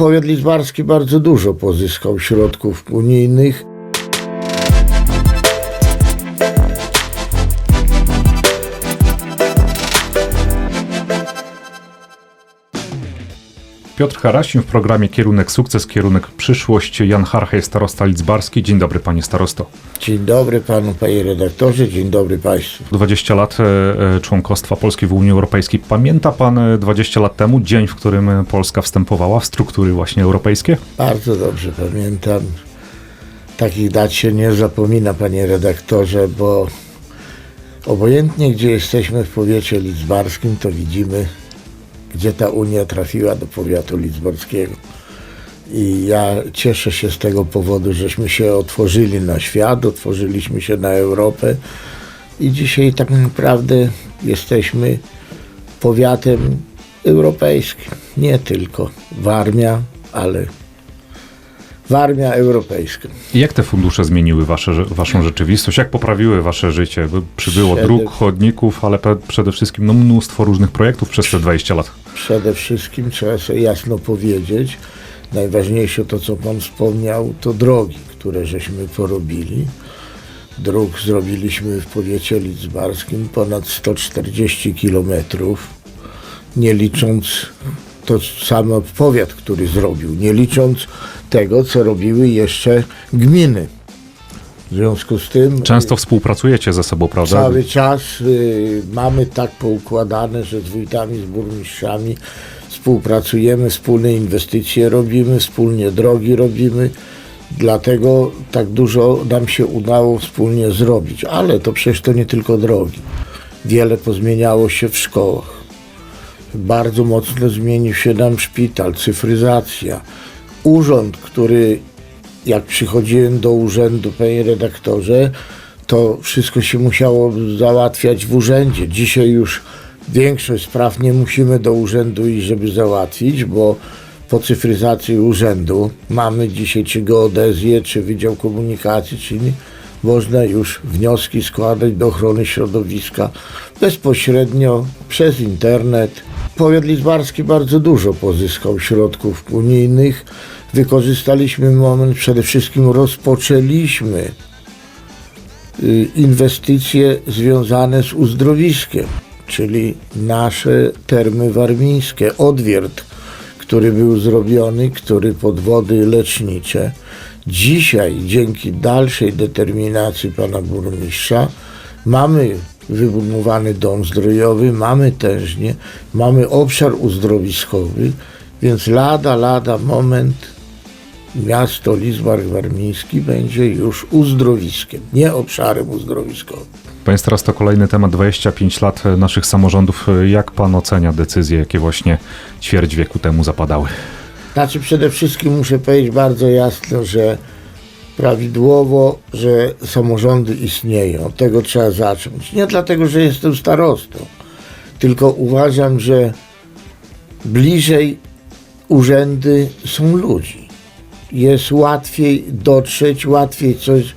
Powiat lidzbarski bardzo dużo pozyskał środków unijnych. Piotr Harasim w programie Kierunek Sukces, Kierunek Przyszłość. Jan Harchej, starosta lidzbarski. Dzień dobry panie starosto. Dzień dobry panu, panie redaktorze, dzień dobry państwu. 20 lat e, e, członkostwa Polski w Unii Europejskiej. Pamięta pan e, 20 lat temu dzień, w którym e, Polska wstępowała w struktury właśnie europejskie? Bardzo dobrze pamiętam. Takich dat się nie zapomina, panie redaktorze, bo obojętnie gdzie jesteśmy w powiecie lidzbarskim, to widzimy, gdzie ta Unia trafiła do powiatu lidzbarskiego. I ja cieszę się z tego powodu, żeśmy się otworzyli na świat, otworzyliśmy się na Europę i dzisiaj tak naprawdę jesteśmy powiatem europejskim. Nie tylko Warmia, ale Warmia europejska. I Jak te fundusze zmieniły wasze, waszą rzeczywistość? Jak poprawiły wasze życie? By- Przybyło Przede- dróg, chodników, ale przede wszystkim no, mnóstwo różnych projektów przez te 20 lat. Przede wszystkim trzeba sobie jasno powiedzieć, najważniejsze to, co Pan wspomniał, to drogi, które żeśmy porobili. Dróg zrobiliśmy w powiecie lidzbarskim ponad 140 kilometrów, nie licząc to samo powiat, który zrobił, nie licząc tego, co robiły jeszcze gminy. W związku z tym Często współpracujecie ze sobą, prawda? Cały czas y, mamy tak poukładane, że z wójtami, z burmistrzami współpracujemy, wspólne inwestycje robimy, wspólnie drogi robimy. Dlatego tak dużo nam się udało wspólnie zrobić. Ale to przecież to nie tylko drogi. Wiele pozmieniało się w szkołach. Bardzo mocno zmienił się nam szpital, cyfryzacja. Urząd, który jak przychodziłem do urzędu, panie redaktorze, to wszystko się musiało załatwiać w urzędzie. Dzisiaj już większość spraw nie musimy do urzędu iść, żeby załatwić, bo po cyfryzacji urzędu mamy dzisiaj czy geodezję, czy Wydział Komunikacji, czy można już wnioski składać do ochrony środowiska bezpośrednio przez internet. Powiat lidzbarski bardzo dużo pozyskał środków unijnych. Wykorzystaliśmy moment, przede wszystkim rozpoczęliśmy y, inwestycje związane z uzdrowiskiem, czyli nasze termy warmińskie, odwiert, który był zrobiony, który podwody lecznicze. Dzisiaj, dzięki dalszej determinacji pana burmistrza, mamy wybudowany dom zdrojowy, mamy tężnie, mamy obszar uzdrowiskowy, więc lada, lada moment miasto Lizbark Warmiński będzie już uzdrowiskiem, nie obszarem uzdrowiskowym. Panie starosto, kolejny temat, 25 lat naszych samorządów. Jak pan ocenia decyzje, jakie właśnie ćwierć wieku temu zapadały? Znaczy przede wszystkim muszę powiedzieć bardzo jasno, że prawidłowo, że samorządy istnieją. Od tego trzeba zacząć. Nie dlatego, że jestem starostą, tylko uważam, że bliżej urzędy są ludzi. Jest łatwiej dotrzeć, łatwiej coś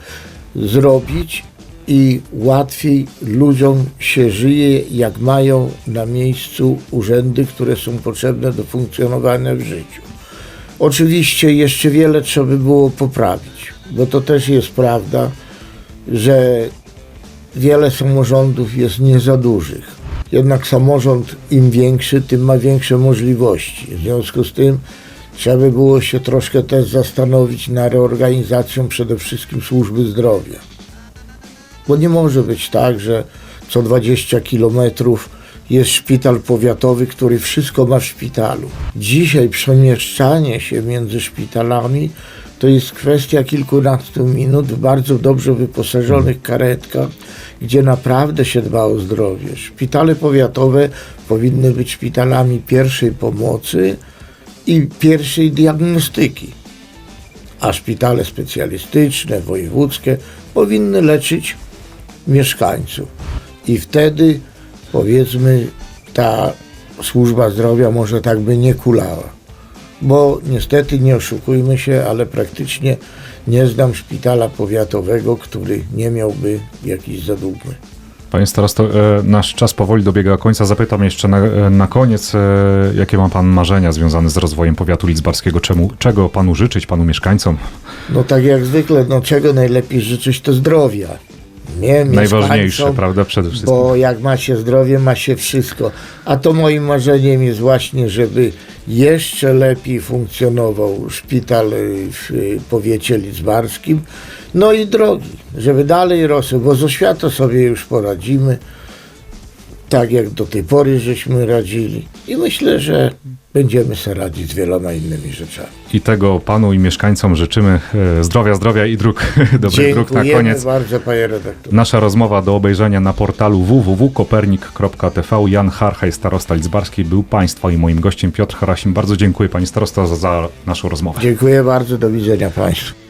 zrobić i łatwiej ludziom się żyje, jak mają na miejscu urzędy, które są potrzebne do funkcjonowania w życiu. Oczywiście jeszcze wiele trzeba by było poprawić, bo to też jest prawda, że wiele samorządów jest nie za dużych. Jednak samorząd im większy, tym ma większe możliwości. W związku z tym trzeba by było się troszkę też zastanowić nad reorganizacją przede wszystkim służby zdrowia. Bo nie może być tak, że co 20 kilometrów jest szpital powiatowy, który wszystko ma w szpitalu. Dzisiaj przemieszczanie się między szpitalami to jest kwestia kilkunastu minut w bardzo dobrze wyposażonych karetkach, gdzie naprawdę się dba o zdrowie. Szpitale powiatowe powinny być szpitalami pierwszej pomocy i pierwszej diagnostyki a szpitale specjalistyczne, wojewódzkie powinny leczyć mieszkańców. I wtedy, powiedzmy, ta służba zdrowia może tak by nie kulała. Bo niestety, nie oszukujmy się, ale praktycznie nie znam szpitala powiatowego, który nie miałby jakiejś zadupy. Panie starosto, e, nasz czas powoli dobiega końca. Zapytam jeszcze na, e, na koniec, e, jakie ma pan marzenia związane z rozwojem powiatu lidzbarskiego? Czemu, czego panu życzyć, panu mieszkańcom? No tak jak zwykle, no czego najlepiej życzyć to zdrowia. Nie Najważniejsze, prawda? Przede wszystkim. Bo jak ma się zdrowie, ma się wszystko. A to moim marzeniem jest właśnie, żeby jeszcze lepiej funkcjonował szpital w powiecie lidzbarskim. No i drogi, żeby dalej rosły, bo z oświatą sobie już poradzimy. Tak jak do tej pory żeśmy radzili. I myślę, że będziemy sobie radzić z wieloma innymi rzeczami. I tego panu i mieszkańcom życzymy e, zdrowia, zdrowia i dróg, dobrych dróg na Dziękujemy koniec. bardzo, panie redaktorze. Nasza rozmowa do obejrzenia na portalu www.kopernik.tv. Jan Harchaj, starosta lidzbarski, był państwa i moim gościem Piotr Harasim. Bardzo dziękuję pani starosta za, za naszą rozmowę. Dziękuję bardzo, do widzenia państwu.